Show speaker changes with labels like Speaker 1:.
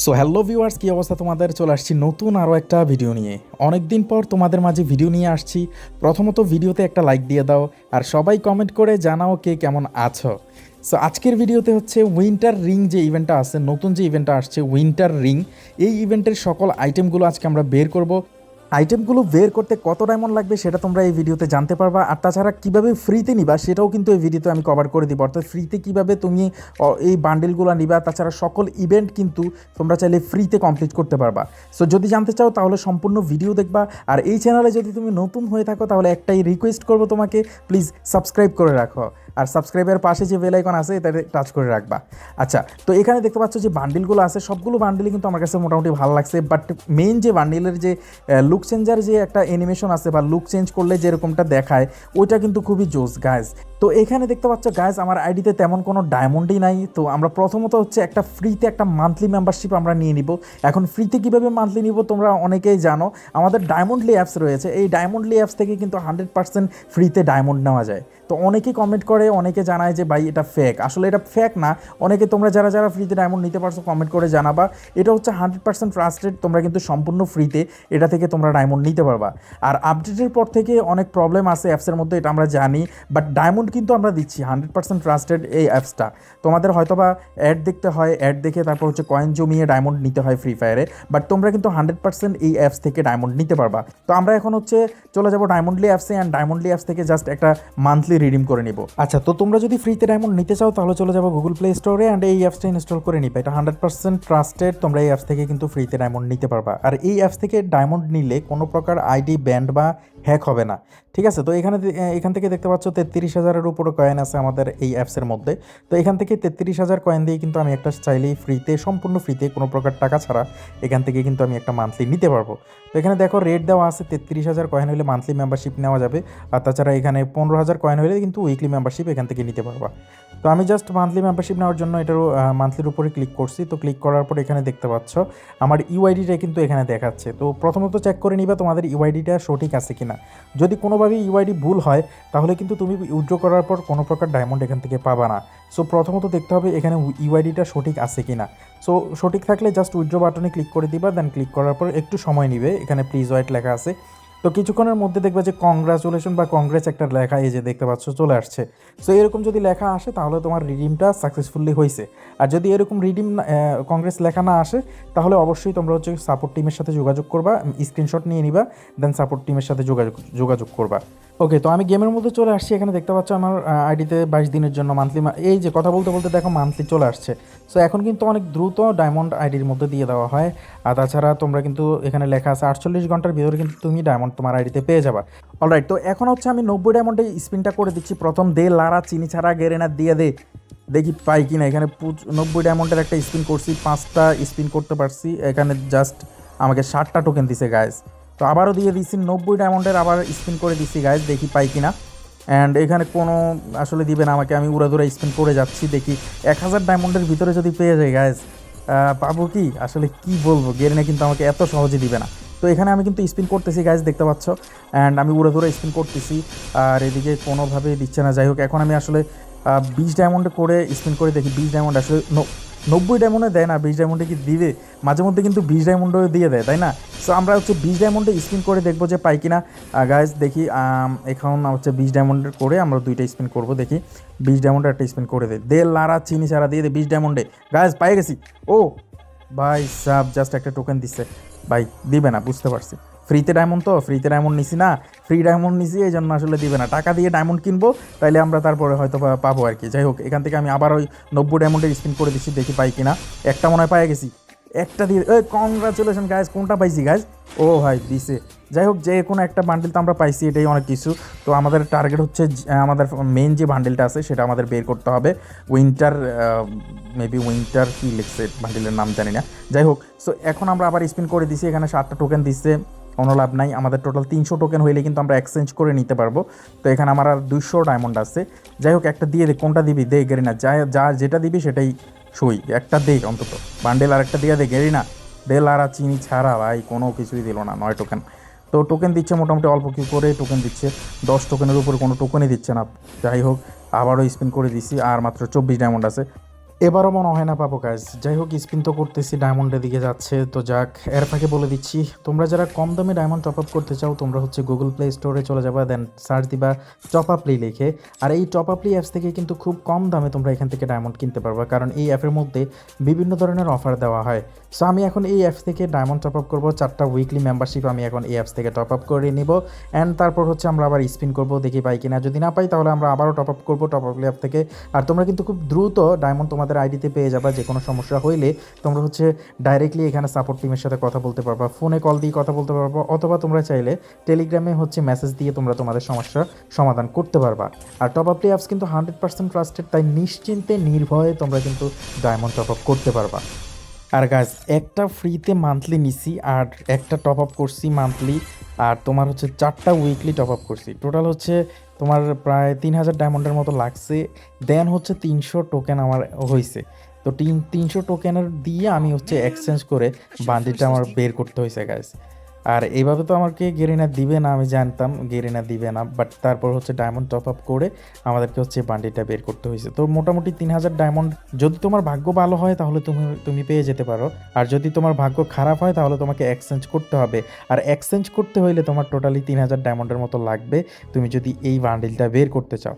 Speaker 1: So hello viewers কী অবস্থা তোমাদের? চলে আসছি নতুন আরও একটা ভিডিও নিয়ে। অনেক দিন পর তোমাদের মাঝে ভিডিও নিয়ে আসছি। প্রথমত ভিডিওতে একটা লাইক দিয়ে দাও আর সবাই কমেন্ট করে জানাও কে কেমন আছো। সো আজকের ভিডিওতে হচ্ছে উইন্টার রিং যে ইভেন্টটা আছে, নতুন যে ইভেন্টটা আসছে উইন্টার রিং এই ইভেন্টের সকল আইটেমগুলো আজকে আমরা বের করব। আইটেমগুলো বের করতে কত ডায়মন্ড লাগবে সেটা তোমরা এই ভিডিওতে জানতে পারবা। আর তাছাড়া কীভাবে ফ্রিতে নিবা সেটাও কিন্তু এই ভিডিওতে আমি কভার করে দিব। অর্থাৎ ফ্রিতে কীভাবে তুমি এই বান্ডেলগুলো নিবা, তাছাড়া সকল ইভেন্ট কিন্তু তোমরা চাইলে ফ্রিতে কমপ্লিট করতে পারবা। সো যদি জানতে চাও তাহলে সম্পূর্ণ ভিডিও দেখবা। আর এই চ্যানেলে যদি তুমি নতুন হয়ে থাকো তাহলে একটাই রিকোয়েস্ট করব তোমাকে প্লিজ সাবস্ক্রাইব করে রাখো। আর সাবস্ক্রাইবের পাশে যে বেল আইকন আছে, এটাতে টাচ করে রাখবা। আচ্ছা তো এখানে দেখতে পাচ্ছ যে বান্ডিলগুলো আছে, সবগুলো বান্ডিলই কিন্তু আমার কাছে মোটামুটি ভালো লাগছে বাট মেইন যে বান্ডিলের যে লুক চেঞ্জার যে একটা অ্যানিমেশন আছে বা লুক চেঞ্জ করলে যেরকমটা দেখায়, ওইটা কিন্তু খুবই জোস গাইজ তো এখানে দেখতে পাচ্ছ গাইজ আমার আইডিতে তেমন কোনো ডায়মন্ডই নাই। তো আমরা প্রথমত হচ্ছে একটা ফ্রিতে একটা মান্থলি মেম্বারশিপ আমরা নিয়ে নিব। এখন ফ্রিতে কীভাবে মান্থলি নিব তোমরা অনেকেই জানো। আমাদের ডায়মন্ডলি অ্যাপস রয়েছে। এই ডায়মন্ডলি অ্যাপস থেকে কিন্তু হান্ড্রেড পার্সেন্ট ফ্রিতে ডায়মন্ড নেওয়া যায়। তো অনেকেই কমেন্ট করে, অনেকে জানায় যে, ভাই, এটা ফেক আসলে এটা ফেক না। অনেকে তোমরা যারা যারা ফ্রিতে ডায়মন্ড নিতে পারছ কমেন্ট করে জানাবা। এটা হচ্ছে হান্ড্রেড পার্সেন্ট ট্রাস্টেড তোমরা কিন্তু সম্পূর্ণ ফ্রিতে এটা থেকে তোমরা ডায়মন্ড নিতে পারবা। আর আপডেটের পর থেকে অনেক প্রবলেম আছে অ্যাপসের মধ্যে, এটা আমরা জানি। বাট ডায়মন্ড কিন্তু আমরা দিচ্ছি হান্ড্রেড পার্সেন্ট ট্রাস্টেড এই অ্যাপসটা তোমাদের হয়তোবা অ্যাড দেখতে হয় অ্যাড দেখে তারপর হচ্ছে কয়েন জমিয়ে ডায়মন্ড নিতে হয় ফ্রি ফায়ারে বাট তোমরা কিন্তু হান্ড্রেড পার্সেন্ট এই অ্যাপস থেকে ডায়মন্ড নিতে পারবা। তো আমরা এখন হচ্ছে চলে যাব ডায়মন্ডলি অ্যাপসে অ্যান্ড ডায়মন্ডলি অ্যাপস থেকে জাস্ট একটা মান্থলি রিডিম করে নিব। আচ্ছা তো তোমরা যদি ফ্রিতে ডায়মন্ড নিতে চাও, তাহলে চলে যাব গুগল প্লে স্টোরে অ্যান্ড এই অ্যাপসটা ইনস্টল করে নিবে। এটা হান্ড্রেড পার্সেন্ট ট্রাস্টেড তোমরা এই অ্যাপস থেকে কিন্তু ফ্রিতে ডায়মন্ড নিতে পারবা। আর এই অ্যাপস থেকে ডায়মন্ড নিলে কোনো প্রকার আইডি ব্যান্ড বা হ্যাক হবে না। ঠিক আছে? তো এখানে এখান থেকে দেখতে পাচ্ছ তেত্রিশ হাজারের উপরে কয়েন আছে আমাদের এই অ্যাপসের মধ্যে। তো এখান থেকে তেত্রিশ হাজার কয়েন দিয়ে কিন্তু আমি একটা চাইলেই ফ্রিতে সম্পূর্ণ ফ্রিতে কোনো প্রকার টাকা ছাড়া এখান থেকে কিন্তু আমি একটা মান্থলি নিতে পারব। তো এখানে দেখো রেট দেওয়া আছে তেত্রিশ হাজার কয়েন হলে মান্থলি মেম্বারশিপ নেওয়া যাবে। আর তাছাড়া এখানে পনেরো হাজার কয়েন হলে কিন্তু উইকলি মেম্বারশিপ এখান থেকে নিতে পারবা। তো আমি জাস্ট মান্থলি মেম্বারশিপ নেওয়ার জন্য এটার মান্থলির উপরে ক্লিক করছি। তো ক্লিক করার পর এখানে দেখতে পাচ্ছ, আমার ইউআইডিটা কিন্তু এখানে দেখাচ্ছে। তো প্রথমত চেক করে নিবা তোমাদের ইউআইডিটা সঠিক আছে কিনা। যদি কোনোভাবে ইউআইডি ভুল হয়, তাহলে কিন্তু তুমি উইথড্র করার পর কোনো প্রকার ডায়মন্ড এখান থেকে পাবা না। সো প্রথমত দেখতে হবে এখানে ইউআইডিটা সঠিক আছে কিনা। সো সঠিক থাকলে জাস্ট উইথড্র বাটনে ক্লিক করে দিবা দেন ক্লিক করার পর একটু সময় নিবে। এখানে প্লিজ ওয়াইট লেখা আছে। তো কিছুক্ষণের মধ্যে দেখবে যে কংগ্রাচুলেশন বা কংগ্রেস একটা লেখা এই যে দেখতে পাচ্ছ চলে আসছে। সো এরকম যদি লেখা আসে, তাহলে তোমার রিডিমটা সাকসেসফুলি হয়েছে আর যদি এরকম রিডিম কংগ্রেস লেখা না আসে, তাহলে অবশ্যই তোমরা হচ্ছে সাপোর্ট টিমের সাথে যোগাযোগ করবা স্ক্রিনশট নিয়ে নিবা দেন সাপোর্ট টিমের সাথে যোগাযোগ যোগাযোগ করবা। ওকে তো আমি গেমের মধ্যে চলে আসছি। এখানে দেখতে পাচ্ছ আমার আইডিতে বাইশ দিনের জন্য মান্থলি এই যে কথা বলতে বলতে দেখো মান্থলি চলে আসছে। সো এখন কিন্তু অনেক দ্রুত ডায়মন্ড আইডির মধ্যে দিয়ে দেওয়া হয়। আর তাছাড়া তোমরা কিন্তু এখানে লেখা আছে আটচল্লিশ ঘণ্টার ভিতরে কিন্তু তুমি ডায়মন্ড তোমার আইডিতে পেয়ে যাবা। অলরাইট তো এখন হচ্ছে আমি নব্বই ডায়মন্ডে স্পিনটা করে দিচ্ছি। প্রথম দে, লারা, চিনি ছাড়া, গেরেনা, দিয়ে দে। দেখি পাই কিনা। এখানে পুচ- নব্বই ডায়মন্ডের একটা স্পিন করছি। পাঁচটা স্পিন করতে পারছি। এখানে জাস্ট আমাকে ষাটটা টোকেন দিছে গাইজ তো আবারও দিয়ে দিচ্ছি নব্বই ডায়মন্ডের আবার স্পিন করে দিচ্ছি গাইজ দেখি পাই কিনা। অ্যান্ড এখানে কোনো আসলে দিবে না আমাকে, আমি উড়াদুরা স্পিন করে যাচ্ছি, দেখি। এক হাজার ডায়মন্ডের ভিতরে যদি পেয়ে যায় গাইজ পাবো কি? আসলে কি বলব? গেরেনে কিন্তু আমাকে এত সহজে দিবে না। তো এখানে আমি কিন্তু স্পিন করতেছি গাইজ দেখতে পাচ্ছ। অ্যান্ড আমি উড়ে ধরে স্পিন করতেছি। আর এদিকে কোনোভাবে দিচ্ছে না। যাই হোক, এখন আমি আসলে বিশ ডায়মন্ডে করে স্পিন করে দেখি। বিশ ডায়মন্ড আসলে নব্বই ডায়মন্ডে দেয় না, বিশ ডায়মন্ডে কি দিবে? মাঝে মধ্যে কিন্তু বিশ ডায়মন্ডেও দিয়ে দেয়, তাই না? সো আমরা হচ্ছে বিশ ডায়মন্ডে স্পিন করে দেখব যে পাই কিনা। গাইজ দেখি এখন হচ্ছে বিশ ডায়মন্ডের করে আমরা দুইটা স্পিন করব, দেখি। বিশ ডায়মন্ডে একটা স্পিন করে দে দে লারা, চিনি ছাড়া দিয়ে দে বিশ ডায়মন্ডে গাইজ পাই গেছি। ও, ভাই সাব জাস্ট একটা টোকেন দিচ্ছে ভাই, দিবে না, বুঝতে পারছি। ফ্রিতে ডায়মন্ড তো, ফ্রিতে ডায়মন্ড নিছি না ফ্রি ডায়মন্ড নিছি, এই জন্য আসলে দিবে না। টাকা দিয়ে ডায়মন্ড কিনবো, তাইলে আমরা তারপরে হয়তো পাবো আর কি। যাই হোক, এখান থেকে আমি আবার ওই নব্বই ডায়মন্ডের স্পিন করে দিচ্ছি দেখি পাই কিনা। একটা মনে হয় পাই গেছি। একটা দিয়ে ওই কংগ্রাচুলেশন গাইজ কোনটা পাইছি গাইজ ও ভাই, দিছে। যাই হোক, যে কোনো একটা বান্ডিল তো আমরা পাইছি, এটাই অনেক কিছু। তো আমাদের টার্গেট হচ্ছে আমাদের মেন যে বান্ডিলটা আছে, সেটা আমাদের বের করতে হবে। উইন্টার মেবি উইন্টার কি লিখছে বান্ডিলের নাম জানি না। যাই হোক সো এখন আমরা আবার স্পিন করে দিছি, এখানে সাতটা টোকেন দিচ্ছে কোনো লাভ নাই। আমাদের টোটাল তিনশো টোকেন হইলে কিন্তু আমরা এক্সচেঞ্জ করে নিতে পারব। তো এখানে আমার আর দুইশো ডায়মন্ড আছে। যাই হোক, একটা দিয়ে দে, কোনটা দিবি? দে গেরি না যা যা যেটা দিবি সেটাই সই। একটা দে অন্তত। বান্ডেল আর একটা দিয়ে দে গেরি না বেল আর চিনি ছাড়া ভাই, কোনো কিছুই দিল না, নয় টোকেন তো টোকেন দিচ্ছে মোটামুটি অল্প কি করে টোকেন দিচ্ছে। দশ টোকেনের উপরে কোনো টোকেনই দিচ্ছে না। যাই হোক, আবারও স্পিন করে দিছি, আর মাত্র চব্বিশ ডায়মন্ড আছে। এবারও মনে হয় না পাবো কাজ যাই হোক স্পিন তো করতেছি ডায়মন্ডের দিকে যাচ্ছে। তো যাক, এর ফাঁকে বলে দিচ্ছি, তোমরা যারা কম দামে ডায়মন্ড টপ আপ করতে চাও, তোমরা হচ্ছে গুগল প্লে স্টোরে চলে যাবা দেন সার্চ দিবা টপ আপ প্লে লিখে। আর এই টপ আপলি প্লে অ্যাপস থেকে কিন্তু খুব কম দামে তোমরা এখান থেকে ডায়মন্ড কিনতে পারবা, কারণ এই অ্যাপের মধ্যে বিভিন্ন ধরনের অফার দেওয়া হয়। সো আমি এখন এই অ্যাপস থেকে ডায়মন্ড টপ আপ করব, চারটা উইকলি মেম্বারশিপ আমি এখন এই অ্যাপস থেকে টপ আপ করে নিব। অ্যান্ড তারপর হচ্ছে আমরা আবার স্পিন করব, দেখি পাই কিনা। যদি না পাই, তাহলে আমরা আবারও টপ আপ করব টপ আপলি অ্যাপ থেকে। আর তোমরা কিন্তু খুব দ্রুত ডায়মন্ড তোমাদের আইডিতে পেয়ে যাবা যে কোনো সমস্যা হইলে তোমরা হচ্ছে ডাইরেক্টলি এখানে সাপোর্ট টিমের সাথে কথা বলতে পারবা ফোনে কল দিয়ে কথা বলতে পারবা, অথবা তোমরা চাইলে টেলিগ্রামে হচ্ছে মেসেজ দিয়ে তোমরা তোমাদের সমস্যার সমাধান করতে পারবা। আর টপ আপ অ্যাপস কিন্তু হান্ড্রেড পার্সেন্ট ট্রাস্টেড তাই নিশ্চিন্তে, নির্ভয়ে তোমরা কিন্তু ডায়মন্ড টপ আপ করতে পারবা। আর গাছ একটা ফ্রিতে মান্থলি নিছি, আর একটা টপ আপ করছি মান্থলি আর তোমার হচ্ছে চারটা উইকলি টপ আপ করছি। টোটাল হচ্ছে তোমার প্রায় তিন হাজার ডায়মন্ডের মতো লাগছে। দেন হচ্ছে তিনশো টোকেন আমার হয়েছে তো তিন, তিনশো টোকেনের দিয়ে আমি হচ্ছে এক্সচেঞ্জ করে বান্ডিলটা আমার বের করতে হয়েছে গাছ আর এইভাবে তো আমাকে গেরিনা দিবে না, আমি জানতাম গেরিনা দিবে না বাট তারপর হচ্ছে ডায়মন্ড টপ আপ করে আমাদেরকে হচ্ছে বান্ডিলটা বের করতে হয়েছে। তো মোটামুটি তিন হাজার ডায়মন্ড যদি তোমার ভাগ্য ভালো হয় তাহলে তুমি তুমি পেয়ে যেতে পারো। আর যদি তোমার ভাগ্য খারাপ হয় তাহলে তোমাকে এক্সচেঞ্জ করতে হবে। আর এক্সচেঞ্জ করতে হইলে তোমার টোটালি তিন হাজার ডায়মন্ডের মতো লাগবে, তুমি যদি এই বান্ডিলটা বের করতে চাও।